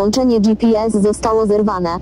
Połączenie GPS zostało zerwane.